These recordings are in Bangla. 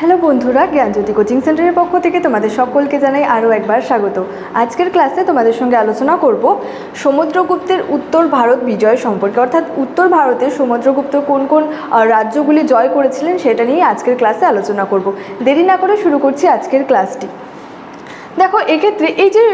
হ্যালো বন্ধুরা, জ্ঞানজ্যোতি কোচিং সেন্টারের পক্ষ থেকে তোমাদের সকলকে জানাই আরও একবার স্বাগত। আজকের ক্লাসে তোমাদের সঙ্গে আলোচনা করব সমুদ্রগুপ্তের উত্তর ভারত বিজয় সম্পর্কে। অর্থাৎ উত্তর ভারতে সমুদ্রগুপ্ত কোন কোন রাজ্যগুলি জয় করেছিলেন সেটা নিয়ে আজকের ক্লাসে আলোচনা করব। দেরি না করে শুরু করছি আজকের ক্লাসটি। দেখো, এক্ষেত্রে এই যে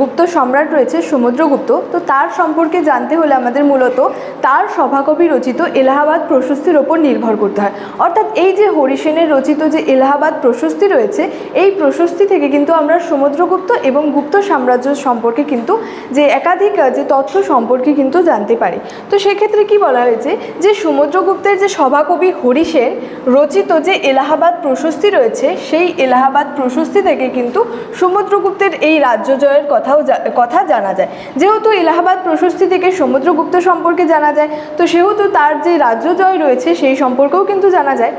গুপ্ত সম্রাট রয়েছে সমুদ্রগুপ্ত তো তার সম্পর্কে জানতে হলে আমাদের মূলত তার সভাকবি রচিত এলাহাবাদ প্রশস্তির ওপর নির্ভর করতে হয়। অর্থাৎ এই যে হরিসেনের রচিত যে এলাহাবাদ প্রশস্তি রয়েছে, এই প্রশস্তি থেকে কিন্তু আমরা সমুদ্রগুপ্ত এবং গুপ্ত সাম্রাজ্য সম্পর্কে কিন্তু যে একাধিক, যে তথ্য সম্পর্কে কিন্তু জানতে পারি। তো সেক্ষেত্রে কি বলা হয়েছে যে সমুদ্রগুপ্তের যে সভাকবি হরিসেন রচিত যে এলাহাবাদ প্রশস্তি রয়েছে, সেই এলাহাবাদ প্রশস্তি থেকে কিন্তু সমুদ্রগুপ্তের এই রাজ্য জয়ের কথাও কথা জানা যায়। যেহেতু এলাহাবাদ প্রশস্তি থেকে সমুদ্রগুপ্ত সম্পর্কে জানা যায়, তো সেহেতু তার যে রাজ্য জয় রয়েছে সেই সম্পর্কেও কিন্তু জানা যায়।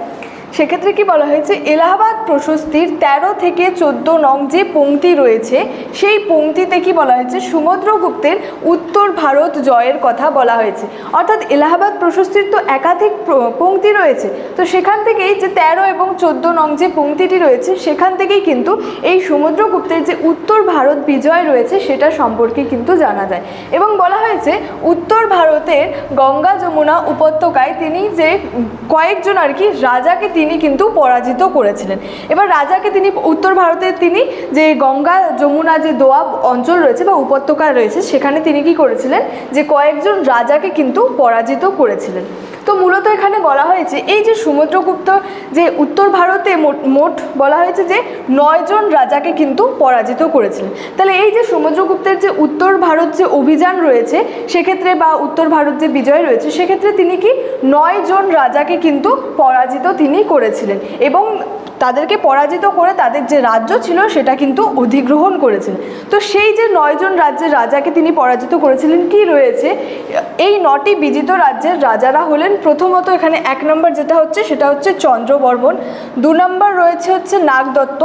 সেক্ষেত্রে কি বলা হয়েছে? এলাহাবাদ প্রশস্তির ১৩ থেকে চোদ্দ নং যে পংক্তি রয়েছে, সেই পংক্তিতে কি বলা হয়েছে? সমুদ্রগুপ্তের উত্তর ভারত জয়ের কথা বলা হয়েছে। অর্থাৎ এলাহাবাদ প্রশস্তির তো একাধিক পংক্তি রয়েছে। তো সেখান থেকেই যে তেরো এবং চোদ্দ নং যে পংক্তিটি রয়েছে, সেখান থেকেই কিন্তু এই সমুদ্রগুপ্তের যে উত্তর ভারত বিজয় রয়েছে, সেটা সম্পর্কে কিন্তু জানা যায়। এবং বলা হয়েছে, উত্তর ভারতের গঙ্গা যমুনা উপত্যকায় তিনি যে কয়েকজন আর কি রাজাকে তিনি কিন্তু পরাজিত করেছিলেন। এবার রাজাকে তিনি উত্তর ভারতের তিনি যে গঙ্গা, যমুনা যে দোয়াব অঞ্চল রয়েছে বা উপত্যকা রয়েছে, সেখানে তিনি কি করেছিলেন? যে কয়েকজন রাজাকে কিন্তু পরাজিত করেছিলেন। তো মূলত এখানে বলা হয়েছে, এই যে সমুদ্রগুপ্ত যে উত্তর ভারতে মোট বলা হয়েছে যে নয়জন রাজাকে কিন্তু পরাজিত করেছিলেন। তাহলে এই যে সমুদ্রগুপ্তের যে উত্তর ভারত যে অভিযান রয়েছে, সেক্ষেত্রে বা উত্তর ভারত যে বিজয় রয়েছে, সেক্ষেত্রে তিনি কি নয়জন রাজাকে কিন্তু পরাজিত তিনি করেছিলেন। এবং তাদেরকে পরাজিত করে তাদের যে রাজ্য ছিল সেটা কিন্তু অধিগ্রহণ করেছিলেন তো সেই যে নয়জন রাজ্যের রাজাকে তিনি পরাজিত করেছিলেন, কি রয়েছে? এই নটি বিজিত রাজ্যের রাজারা হলেন প্রথমত এখানে এক নম্বর যেটা হচ্ছে সেটা হচ্ছে চন্দ্রবর্মন দু নম্বর রয়েছে হচ্ছে নাগদত্ত,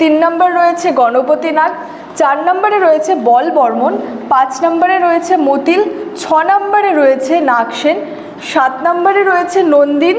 তিন নম্বর রয়েছে গণপতি নাগ, চার নম্বরে রয়েছে বল বর্মন পাঁচ নম্বরে রয়েছে মতিল, ছ নম্বরে রয়েছে নাগসেন, সাত নম্বরে রয়েছে নন্দিন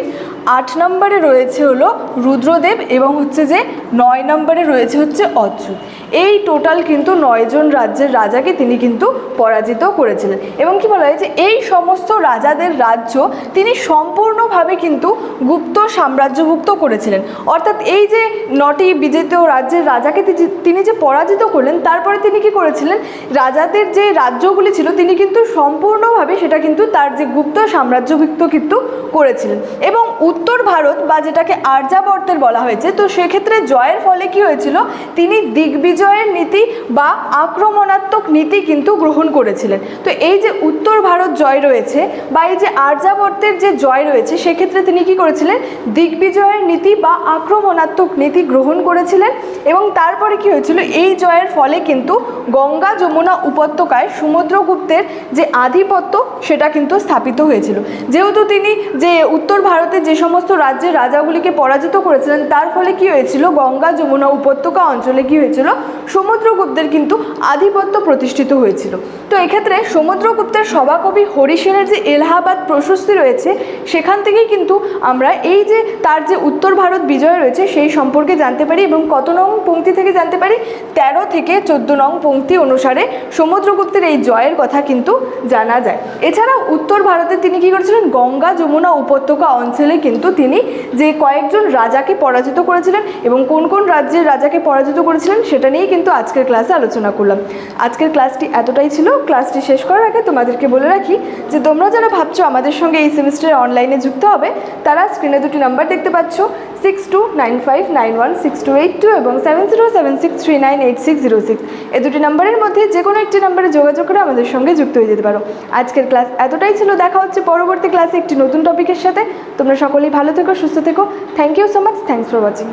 আট নম্বরে রয়েছে হলো রুদ্রদেব এবং হচ্ছে যে নয় নম্বরে রয়েছে হচ্ছে অচ্যুত। এই টোটাল কিন্তু নয়জন রাজ্যের রাজাকে তিনি কিন্তু পরাজিত করেছিলেন। এবং কি বলা হয়েছে, এই সমস্ত রাজাদের রাজ্য তিনি সম্পূর্ণভাবে কিন্তু গুপ্ত সাম্রাজ্যভুক্ত করেছিলেন। অর্থাৎ এই যে নটি বিজেত রাজ্যের রাজাকে তিনি- যে পরাজিত করলেন, তারপরে তিনি কি করেছিলেন, রাজাদের যে রাজ্যগুলি ছিল, তিনি কিন্তু সম্পূর্ণভাবে সেটা কিন্তু তার যে গুপ্ত সাম্রাজ্যভুক্ত কিন্তু করেছিলেন। এবং উত্তর ভারত বা যেটাকে আর্যাবর্তের বলা হয়েছে, তো সেক্ষেত্রে জয়ের ফলে কি হয়েছিল, তিনি দিগ্বিজয়ের নীতি বা আক্রমণাত্মক নীতি কিন্তু গ্রহণ করেছিলেন। তো এই যে উত্তর ভারত জয় রয়েছে বা এই যে আর্যাবর্তের যে জয় রয়েছে, সেক্ষেত্রে তিনি কি করেছিলেন? দিগ্বিজয়ের নীতি বা আক্রমণাত্মক নীতি গ্রহণ করেছিলেন এবং তারপরে কি হয়েছিল? এই জয়ের ফলে কিন্তু গঙ্গা যমুনা উপত্যকায় সমুদ্রগুপ্তের যে আধিপত্য, সেটা কিন্তু স্থাপিত হয়েছিল। যেহেতু তিনি যে উত্তর ভারতের যে সমস্ত রাজ্যের রাজাগুলিকে পরাজিত করেছিলেন, তার ফলে কি হয়েছিল? গঙ্গা যমুনা উপত্যকা অঞ্চলে কি হয়েছিল? সমুদ্রগুপ্তের কিন্তু আধিপত্য প্রতিষ্ঠিত হয়েছিল। তো এক্ষেত্রে সমুদ্রগুপ্তের সভাকবি হরিসেনের যে এলাহাবাদ প্রশস্তি রয়েছে, সেখান থেকেই কিন্তু আমরা এই যে তার যে উত্তর ভারত বিজয় রয়েছে, সেই সম্পর্কে জানতে পারি এবং কত নং পঙ্ক্তি থেকে জানতে পারি? তেরো থেকে চোদ্দ নং পঙ্ক্তি অনুসারে সমুদ্রগুপ্তের এই জয়ের কথা কিন্তু জানা যায়। এছাড়াও উত্তর ভারতে তিনি কি করেছিলেন? গঙ্গা যমুনা উপত্যকা অঞ্চলে কিন্তু তিনি যে কয়েকজন রাজাকে পরাজিত করেছিলেন এবং কোন কোন রাজ্যের রাজাকে পরাজিত করেছিলেন, সেটা নিয়েই কিন্তু আজকের ক্লাসে আলোচনা করলাম। আজকের ক্লাসটি এতটাই ছিল ক্লাসটি শেষ করার আগে তোমাদেরকে বলে রাখি যে তোমরা যারা ভাবছ আমাদের সঙ্গে এই সেমিস্টারে অনলাইনে যুক্ত হবে, তারা স্ক্রিনে দুটি নাম্বার দেখতে পাচ্ছ six two nine five nine one six two eight two এবং seven zero seven six three nine eight six zero six এ দুটি নাম্বারের মধ্যে যে কোনো একটি নাম্বারে যোগাযোগ করে আমাদের সঙ্গে যুক্ত হয়ে যেতে পারো। আজকের ক্লাস এতটাই ছিল, দেখা হচ্ছে পরবর্তী ক্লাসে একটি নতুন টপিকের সাথে। তোমরা সকলেই ভালো থেকো, সুস্থ থেকো। Thank you so much thanks for watching